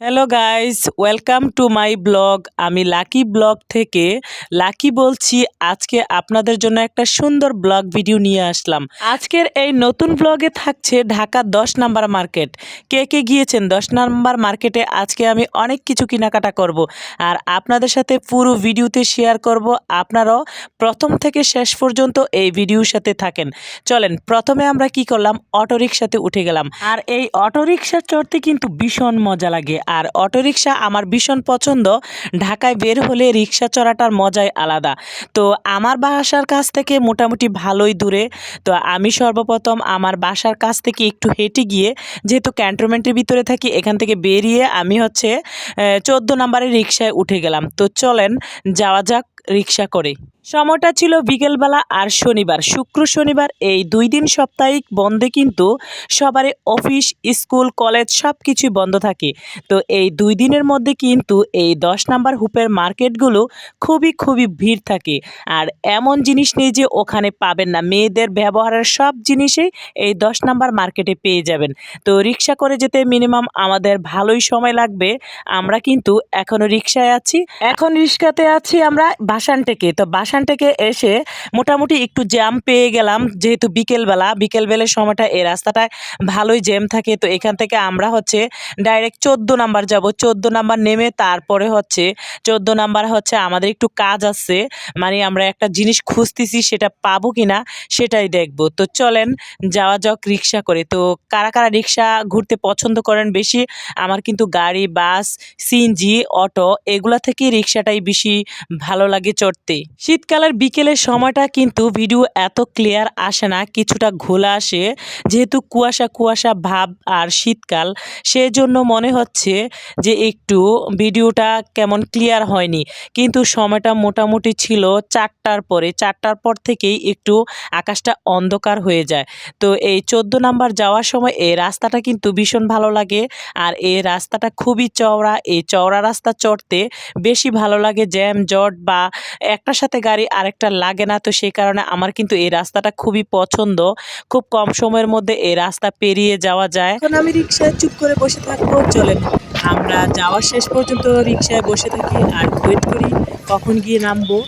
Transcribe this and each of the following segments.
Hello guys welcome to my blog আমি lucky blog থেকে lucky বলছি, আজকে আপনাদের জন্য একটা সুন্দর ব্লগ ভিডিও নিয়ে আসলাম। আজকের এই নতুন ব্লগে থাকছে ঢাকা দশ নাম্বার মার্কেট। কে কে গিয়েছেন দশ নাম্বার মার্কেটে আজকে আমি অনেক কিছু কেনাকাটা করব। আর আপনাদের সাথে পুরো ভিডিওতে শেয়ার করব। আপনারাও প্রথম থেকে শেষ পর্যন্ত এই ভিডিওর সাথে থাকেন। চলেন, প্রথমে আমরা কি করলাম? অটোরিকশাতে উঠে গেলাম। আর এই অটোরিকশা চড়তে কিন্তু ভীষণ মজা লাগে। আর অটোরিকশা আমার ভীষণ পছন্দ। ঢাকায় বের হলে রিক্সা চড়াটার মজাই আলাদা। তো আমার বাসার কাছ থেকে মোটামুটি ভালোই দূরে। তো আমি সর্বপ্রথম আমার বাসার কাছ থেকে একটু হেঁটে গিয়ে যেহেতু ক্যান্টনমেন্টের ভিতরে থাকি, এখান থেকে বেরিয়ে আমি হচ্ছে চোদ্দ নাম্বারের রিক্সায় উঠে গেলাম। তো চলেন যাওয়া যাক রিক্সা করে। সময়টা ছিল বিকেলবেলা আর শনিবার। শুক্র, শনিবার এই দুই দিন সাপ্তাহিক বন্ধে কিন্তু সবারই অফিস, স্কুল, কলেজ সব কিছুই বন্ধ থাকে। তো এই দুই দিনের মধ্যে কিন্তু এই দশ নাম্বার হুপের মার্কেটগুলো খুবই খুবই ভিড় থাকে। আর এমন জিনিস নেই যে ওখানে পাবেন না। মেয়েদের ব্যবহারের সব জিনিসই এই দশ নাম্বার মার্কেটে পেয়ে যাবেন। তো রিক্সা করে যেতে মিনিমাম আমাদের ভালোই সময় লাগবে। আমরা কিন্তু এখনও রিক্সায় আছি। এখন রিক্সাতে আছি আমরা বাসান থেকে, তো বাসান থেকে এসে মোটামুটি একটু জ্যাম পেয়ে গেলাম। যেহেতু বিকেলবেলা বিকেলবেলার সময়টা এই রাস্তাটায় ভালোই জ্যাম থাকে, তো এখান থেকে আমরা হচ্ছে ডাইরেক্ট চোদ্দ নাম্বার যাব। চোদ্দ নাম্বার নেমে তারপরে হচ্ছে, চোদ্দ নাম্বার হচ্ছে আমাদের একটু কাজ আছে মানে আমরা একটা জিনিস খুঁজতেছি, সেটা পাবো কি না সেটাই দেখব। তো চলেন, যাওয়া যাক রিক্সা করে। তো কারা কারা রিক্সা ঘুরতে পছন্দ করেন বেশি? আমার কিন্তু গাড়ি, বাস সিএনজি অটো, এগুলা থেকে রিক্সাটাই বেশি ভালো লাগে। চড়তে। শীতকালের বিকেলের সময়টা কিন্তু ভিডিও এত ক্লিয়ার আসে না, কিছুটা ঘোলা আসে। যেহেতু কুয়াশা কুয়াশা ভাব আর শীতকাল, সেজন্য মনে হচ্ছে যে একটু ভিডিওটা কেমন ক্লিয়ার হয়নি। কিন্তু সময়টা মোটামুটি ছিল চারটার পরে, চারটার পর থেকেই একটু আকাশটা অন্ধকার হয়ে যায়। তো এই চোদ্দ নাম্বার যাওয়ার সময় এই রাস্তাটা কিন্তু ভীষণ ভালো লাগে আর এই রাস্তাটা খুবই চওড়া। এই চওড়া রাস্তা চড়তে বেশি ভালো লাগে জ্যাম, জট বা একটার সাথে গাড়ি আরেকটা লাগে না, তো সেই কারণে আমার কিন্তু এই রাস্তাটা খুবই পছন্দ। খুব কম সময়ের মধ্যে এই রাস্তা পেরিয়ে যাওয়া যায়। এখন আমি রিক্সায় চুপ করে বসে থাকব চলে আমরা যাওয়ার শেষ পর্যন্ত রিক্সায় বসে থাকি আর ওয়েট করি কখন গিয়ে নামবো।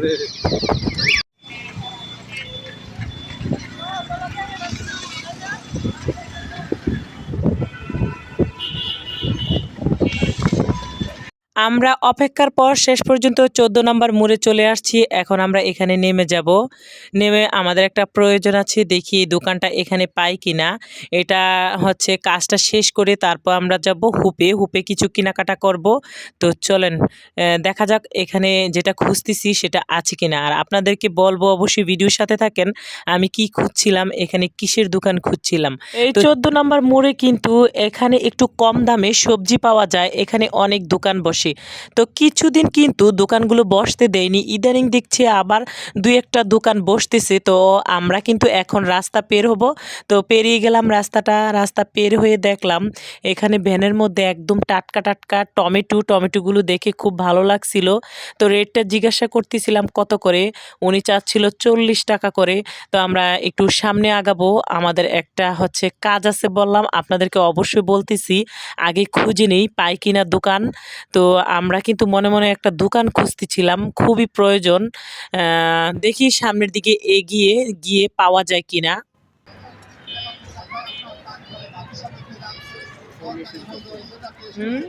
で。আমরা অপেক্ষার পর শেষ পর্যন্ত চোদ্দ নম্বর মোড়ে চলে আসছি। এখন আমরা এখানে নেমে যাব। নেমে আমাদের একটা প্রয়োজন আছে দেখি দোকানটা এখানে পাই কিনা। এটা হচ্ছে কাজটা শেষ করে তারপর আমরা যাব হুপে। হুপে কিছু কেনাকাটা করব। তো চলেন দেখা যাক এখানে যেটা খুঁজতেছি সেটা আছে কিনা। আর আপনাদেরকে বলব অবশ্যই ভিডিওর সাথে থাকেন আমি কি খুঁজছিলাম এখানে কিসের দোকান খুঁজছিলাম। এই চোদ্দ নম্বর মোড়ে কিন্তু এখানে একটু কম দামে সবজি পাওয়া যায়। এখানে অনেক দোকান বসে। আসে তো কিছুদিন কিন্তু দোকানগুলো বসতে দেয়নি। ইদানিং দেখছি আবার দুই একটা দোকান বসতেছে। তো আমরা কিন্তু এখন রাস্তা পের হব। তো পেরিয়ে গেলাম রাস্তাটা। রাস্তা পের হয়ে দেখলাম এখানে ভ্যানের মধ্যে একদম টাটকা টাটকা টমেটো, টমেটোগুলো দেখে খুব ভালো লাগছিল। তো রেটটা জিজ্ঞাসা করতেছিলাম, কত করে? উনি চাচ্ছিল চল্লিশ টাকা করে। তো আমরা একটু সামনে আগাবো। আমাদের একটা হচ্ছে কাজ আছে বললাম, আপনাদেরকে অবশ্যই বলতেছি, আগে খুঁজে নেই, পাই কিনা দোকান। তো আমরা কিন্তু মনে মনে একটা দোকান খুঁজতেছিলাম, খুবই প্রয়োজন। দেখি সামনের দিকে এগিয়ে গিয়ে পাওয়া যায় কিনা। হুম?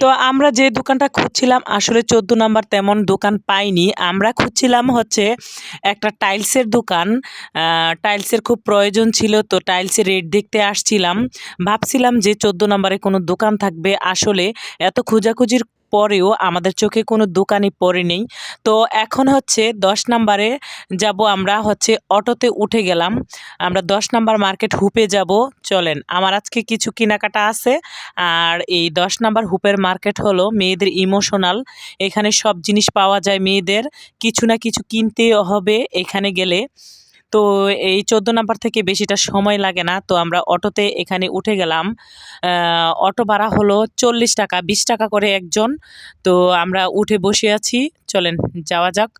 তো আমরা যে দোকানটা খুঁজছিলাম, আসলে চোদ্দ নাম্বার তেমন দোকান পাইনি। আমরা খুঁজছিলাম হচ্ছে একটা টাইলসের দোকান। টাইলসের খুব প্রয়োজন ছিল, তো টাইলসের রেট দেখতে আসছিলাম। ভাবছিলাম যে চোদ্দ নাম্বারে কোনো দোকান থাকবে। আসলে এত খোঁজাখুঁজির পরেও আমাদের চোখে কোনো দোকানই পড়ে নেই তো এখন হচ্ছে দশ নাম্বারে যাব আমরা হচ্ছে অটোতে উঠে গেলাম। আমরা দশ নাম্বার মার্কেট হুপে যাব। চলেন, আমার আজকে কিছু কেনাকাটা আছে। আর এই দশ নাম্বার হুপের মার্কেট হলো মেয়েদের ইমোশনাল। এখানে সব জিনিস পাওয়া যায় মেয়েদের। কিছু না কিছু কিনতে হবে এখানে গেলে। তো এই চোদ্দ নাম্বার থেকে বেশিটা সময় লাগে না। তো আমরা অটোতে এখানে উঠে গেলাম। অটো ভাড়া হলো চল্লিশ টাকা, বিশ টাকা করে একজন। তো আমরা উঠে বসে আছি। চলেন যাওয়া যাক।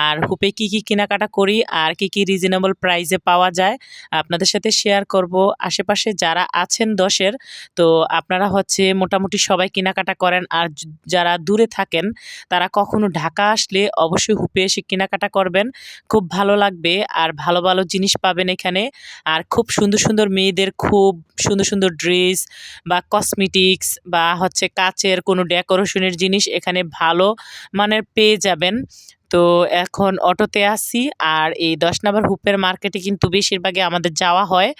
আর হুপে কি কি কেনাকাটা করি আর কি কি রিজনেবল প্রাইসে পাওয়া যায়, আপনাদের সাথে শেয়ার করব। আশেপাশে যারা আছেন দশের, তো আপনারা হচ্ছে মোটামুটি সবাই কেনাকাটা করেন। আর যারা দূরে থাকেন, তারা কখনো ঢাকা আসলে অবশ্যই হুপে এসে কেনাকাটা করবেন। খুব ভালো লাগবে আর ভালো ভালো জিনিস পাবেন এখানে। আর খুব সুন্দর সুন্দর মেয়েদের খুব সুন্দর সুন্দর ড্রেস বা কসমেটিক্স বা হচ্ছে কাচের কোনো ডেকোরেশনের জিনিস এখানে ভালো মানের পেয়ে যাবেন। তো এখন অটোতে আসি আর এই দশ নম্বর হুপের মার্কেটে কিন্তু বেশিরভাগই আমাদের যাওয়া হয়।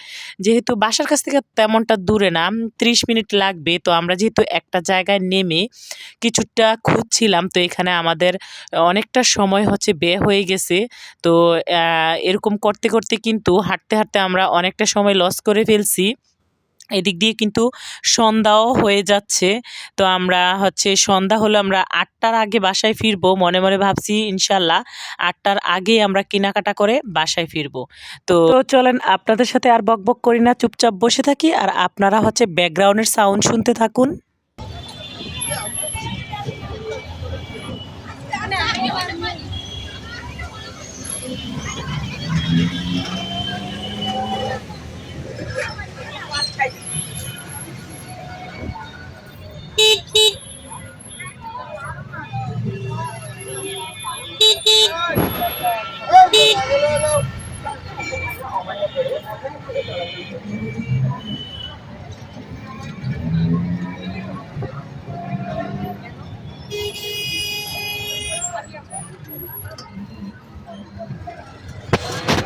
যেহেতু বাসার কাছ থেকে তেমনটা দূরে না, ত্রিশ মিনিট লাগবে। তো আমরা যেহেতু একটা জায়গায় নেমে কিছুটা খুঁজছিলাম, তো এখানে আমাদের অনেকটা সময় হচ্ছে ব্যয় হয়ে গেছে। তো এরকম করতে করতে কিন্তু হাঁটতে হাঁটতে আমরা অনেকটা সময় লস করে ফেলছি। এদিক দিয়ে কিন্তু সন্ধ্যাও হয়ে যাচ্ছে। তো আমরা হচ্ছে সন্ধ্যা হলে আমরা আটটার আগে বাসায় ফিরবো, মনে মনে ভাবছি ইনশাল্লাহ আটটার আগে আমরা কেনাকাটা করে বাসায় ফিরবো। তো চলেন আপনাদের সাথে আর বকবক করি না, চুপচাপ বসে থাকি আর আপনারা হচ্ছে ব্যাকগ্রাউন্ডের সাউন্ড শুনতে থাকুন। Thank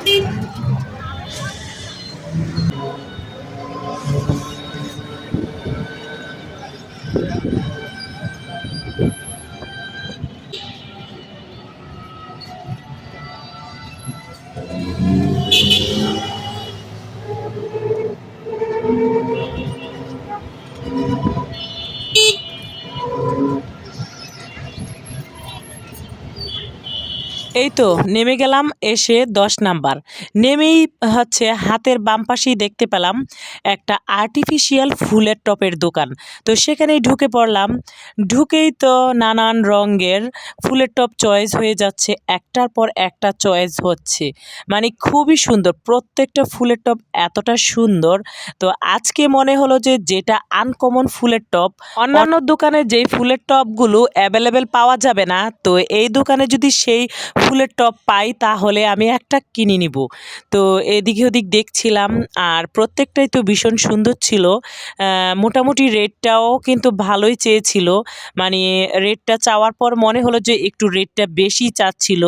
yeah. you. এই তো, নেমে গেলাম এসে দশ নাম্বার। নেমেই হচ্ছে হাতের বাম পাশেই দেখতে পেলাম একটা আর্টিফিশিয়াল ফুলের টপের দোকান। তো সেখানেই ঢুকে পড়লাম। ঢুকেই তো নানান রঙের ফুলের টপ চয়েস হয়ে যাচ্ছে, একটার পর একটা চয়েস হচ্ছে। মানে খুবই সুন্দর, প্রত্যেকটা ফুলের টপ এতটা সুন্দর। তো আজকে মনে হলো যে যেটা আনকমন ফুলের টপ, অন্যান্য দোকানে যেই ফুলের টপগুলো অ্যাভেলেবেল পাওয়া যাবে না, তো এই দোকানে যদি সেই ফুলের ফুলের টপ পাই, তাহলে আমি একটা কিনে নিব। তো এদিকে ওদিক দেখছিলাম, আর প্রত্যেকটাই তো ভীষণ সুন্দর ছিল। মোটামুটি রেটটাও কিন্তু ভালোই চেয়েছিল। মানে রেটটা চাওয়ার পর মনে হলো যে একটু রেটটা বেশি চাচ্ছিল।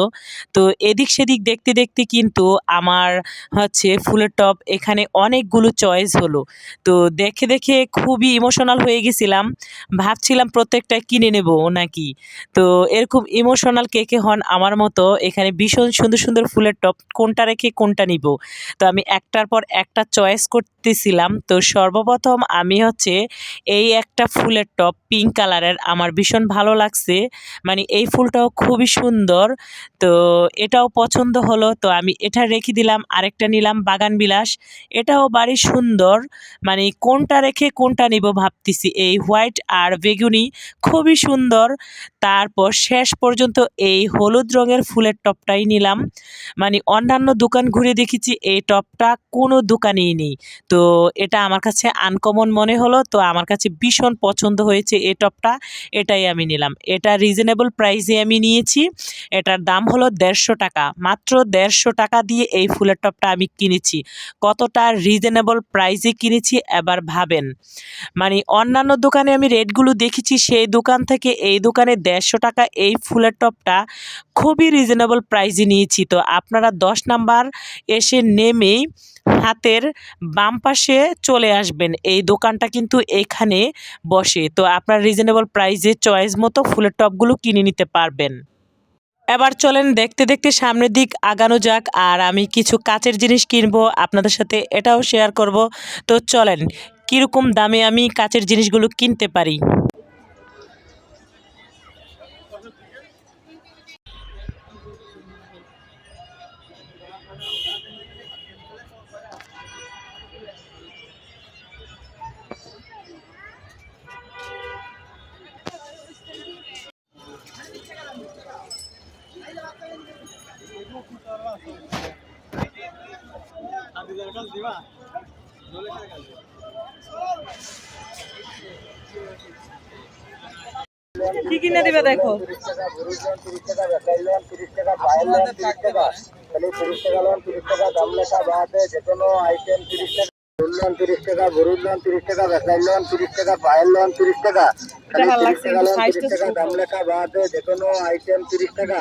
তো এদিক সেদিক দেখতে দেখতে কিন্তু আমার হচ্ছে ফুলের টপ এখানে অনেকগুলো চয়েস হলো। তো দেখে দেখে খুবই ইমোশনাল হয়ে গেছিলাম। ভাবছিলাম প্রত্যেকটা কিনে নেব নাকি? তো এরকম ইমোশনাল কে কে হন আমার মতো এখানে ভীষণ সুন্দর সুন্দর ফুলের টপ, কোনটা রেখে কোনটা নিব? তো আমি একটার পর একটা চয়েস করতেছিলাম। তো সর্বপ্রথম আমি হচ্ছে এই একটা ফুলের টপ পিঙ্ক কালারের, আমার ভীষণ ভালো লাগছে। মানে এই ফুলটাও খুবই সুন্দর। তো এটাও পছন্দ হলো। তো আমি এটা রেখে দিলাম, আরেকটা নিলাম বাগান বিলাস। এটাও বাড়ি সুন্দর। মানে কোনটা রেখে কোনটা নিব ভাবতেছি, এই হোয়াইট আর বেগুনি খুবই সুন্দর। তারপর শেষ পর্যন্ত এই হলুদ রঙের ফুলের টপটাই নিলাম। মানে অন্যান্য দোকান ঘুরে দেখেছি, এই টপটা কোনো দোকানেই নেই। তো এটা আমার কাছে আনকমন মনে হলো, তো আমার কাছে ভীষণ পছন্দ হয়েছে এই টপটা, এটাই আমি নিলাম। এটা রিজনেবল প্রাইসে আমি নিয়েছি, এটার দাম হলো দেড়শো টাকা। মাত্র দেড়শো টাকা দিয়ে এই ফুলের টপটা আমি কিনেছি। কতটা রিজনেবল প্রাইসে কিনেছি, এবার ভাবেন। মানে অন্যান্য দোকানে আমি রেটগুলো দেখেছি, সেই দোকান থেকে এই দোকানে দেড়শো টাকা এই ফুলের টপটা খুবই রিজনেবল প্রাইসে নিয়েছি। তো আপনারা দশ নাম্বার এসে নেমেই হাতের বাম পাশে চলে আসবেন। এই দোকানটা কিন্তু এখানে বসে। তো আপনার রিজনেবল প্রাইসে চয়েস মতো ফুলের টপগুলো কিনে নিতে পারবেন। এবার চলেন দেখতে দেখতে সামনের দিক আগানো যাক। আর আমি কিছু কাচের জিনিস কিনবো, আপনাদের সাথে এটাও শেয়ার করব। তো চলেন, কীরকম দামে আমি কাচের জিনিসগুলো কিনতে পারি? তিরিশ টাকা দাম লেখা বা যে কোনো আইটেম তিরিশ টাকা। লোন তিরিশ টাকা গরুর লোন তিরিশ টাকা লোন তিরিশ টাকা পায়ের লোন তিরিশ টাকা খালি টাকা তিরিশ লাগছে, টাকা লোন size টা তিরিশ টাকা ছোট। দাম লেখা বাদে যে কোনো আইটেম তিরিশ টাকা।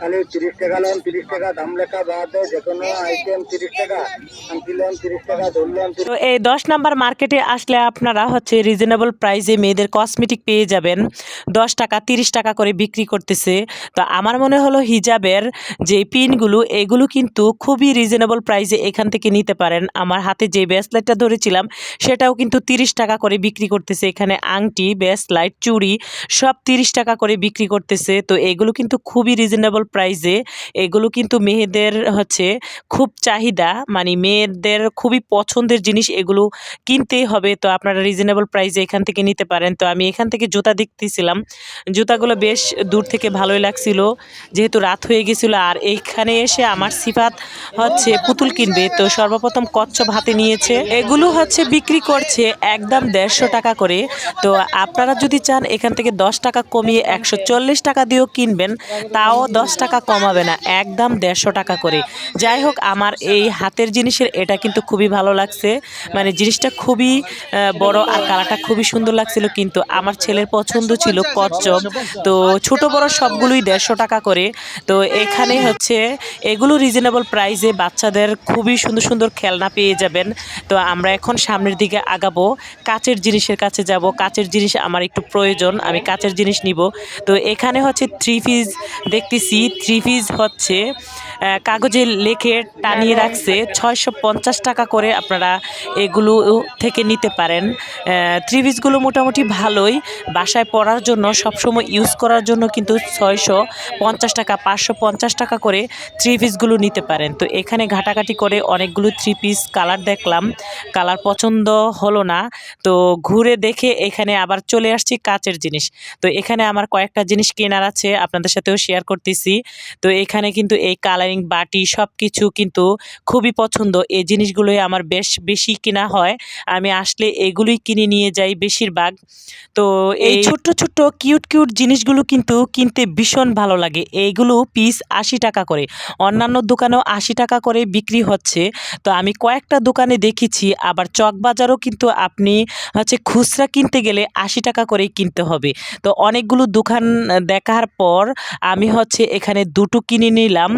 খালি তিরিশ টাকা লোন তিরিশ টাকা দাম লেখা বাদে যে কোনো আইটেম তিরিশ টাকা আংটি লোন তিরিশ টাকা দোল লোন তো এই দশ নাম্বার মার্কেটে আসলে আপনারা হচ্ছে রিজনেবল প্রাইসে মেয়েদের কসমেটিক পেয়ে যাবেন। দশ টাকা তিরিশ টাকা করে বিক্রি করতেছে। তো আমার মনে হলো হিজাবের যে পিনগুলো এগুলো কিন্তু খুবই রিজনেবল প্রাইসে এখান থেকে নিতে পারেন। আমার হাতে যে ব্রেসলেটটা ধরেছিলাম, সেটাও কিন্তু তিরিশ টাকা করে বিক্রি করতেছে। এখানে আংটি, ব্রেসলাইট, চুড়ি সব তিরিশ টাকা করে বিক্রি করতেছে। তো এগুলো কিন্তু খুবই রিজনেবল প্রাইসে এগুলো কিন্তু মেয়েদের হচ্ছে খুব চাহিদা। মানে মেয়েদের খুবই পছন্দের জিনিস এগুলো কিনতেই হবে। তো আপনারা রিজনেবল প্রাইসে এখান থেকে নিতে পারেন। তো আমি এখান থেকে জুতা দেখতেছিলাম। জুতাগুলো বেশ দূর থেকে ভালোই লাগছিল। যেহেতু রাত হয়ে গেছিল, আর এইখানে এসে আমার সিফাত হচ্ছে পুতুল কিনবে। তো সর্বপ্রথম কচ্ছপ হাতে নিয়েছে এগুলো হচ্ছে বিক্রি করছে একদম দেড়শো টাকা করে। তো আপনারা যদি চান এখান থেকে দশ টাকা কমিয়ে একশো চল্লিশ টাকা দিয়েও কিনবেন, তাও দশ টাকা কমাবে না, একদম দেড়শো টাকা করে। যাই হোক, আমার এই হাতের জিনিসের এটা কিন্তু খুবই ভালো লাগছে। মানে জিনিসটা খুবই বড় আর কালারটা খুবই সুন্দর লাগছিল কিন্তু আমার ছেলের পছন্দ ছিল কচ্ছপ। তো ছোট বড় সবগুলোই দেড়শো টাকা করে। তো এখানে হচ্ছে এগুলো রিজনেবল প্রাইসে বাচ্চাদের খুবই সুন্দর সুন্দর খেলনা পেয়ে যাবেন। তো আমরা এখন সামনের দিকে আগাবো। কাচের জিনিসের কাছে যাব। কাচের জিনিস আমার একটু প্রয়োজন, আমি কাচের জিনিস নিব। তো এখানে হচ্ছে থ্রি ফিজ দেখতেছি। থ্রি ফিজ হচ্ছে কাগজে লেখে টানিয়ে রাখছে। ছয়শো পঞ্চাশ টাকা করে আপনারা এগুলো থেকে নিতে পারেন। থ্রি পিসগুলো মোটামুটি ভালোই। বাসায় পরার জন্য, সবসময় ইউজ করার জন্য কিন্তু ছয়শো পঞ্চাশ টাকা, পাঁচশো পঞ্চাশ টাকা করে থ্রি পিসগুলো নিতে পারেন। তো এখানে ঘাটাঘাটি করে অনেকগুলো থ্রি পিস কালার দেখলাম। কালার পছন্দ হলো না। তো ঘুরে দেখে এখানে আবার চলে আসছি কাচের জিনিস। তো এখানে আমার কয়েকটা জিনিস কেনার আছে, আপনাদের সাথেও শেয়ার করতেছি। তো এখানে কিন্তু এই কালাই ডাইনিং বাটি সব কিছু কিন্তু খুবই পছন্দ। এই জিনিসগুলোই আমার বেশ বেশি কেনা হয়। আমি আসলে এগুলোই কিনে নিয়ে যাই বেশিরভাগ। তো এই ছোট্ট ছোট্ট কিউট কিউট জিনিসগুলো কিন্তু কিনতে ভীষণ ভালো লাগে। এইগুলো পিস আশি টাকা করে। অন্যান্য দোকানেও আশি টাকা করে বিক্রি হচ্ছে। তো আমি কয়েকটা দোকানে দেখেছি আবার চকবাজারও কিন্তু আপনি হচ্ছে খুচরা কিনতে গেলে আশি টাকা করেই কিনতে হবে। তো অনেকগুলো দোকান দেখার পর আমি হচ্ছে এখানে দুটো কিনে নিলাম।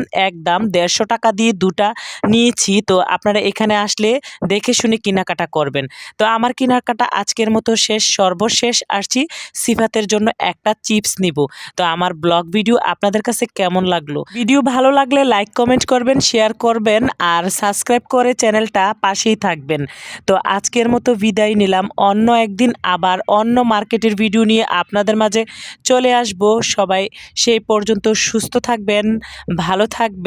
একদম দেড়শো টাকা দিয়ে দুটা নিয়েছি। তো আপনারা এখানে আসলে দেখে শুনে কেনাকাটা করবেন। তো আমার কেনাকাটা আজকের মতো শেষ, সর্বশেষ আসছি। সিফাতের জন্য একটা চিপস নিব। তো আমার ব্লগ ভিডিও আপনাদের কাছে কেমন লাগল? ভিডিও ভালো লাগলে লাইক, কমেন্ট করবেন, শেয়ার করবেন আর সাবস্ক্রাইব করে চ্যানেলটা পাশেই থাকবেন। তো আজকের মতো বিদায় নিলাম। অন্য একদিন আবার অন্য মার্কেটের ভিডিও নিয়ে আপনাদের মাঝে চলে আসব। সবাই সেই পর্যন্ত সুস্থ থাকবেন, ভালো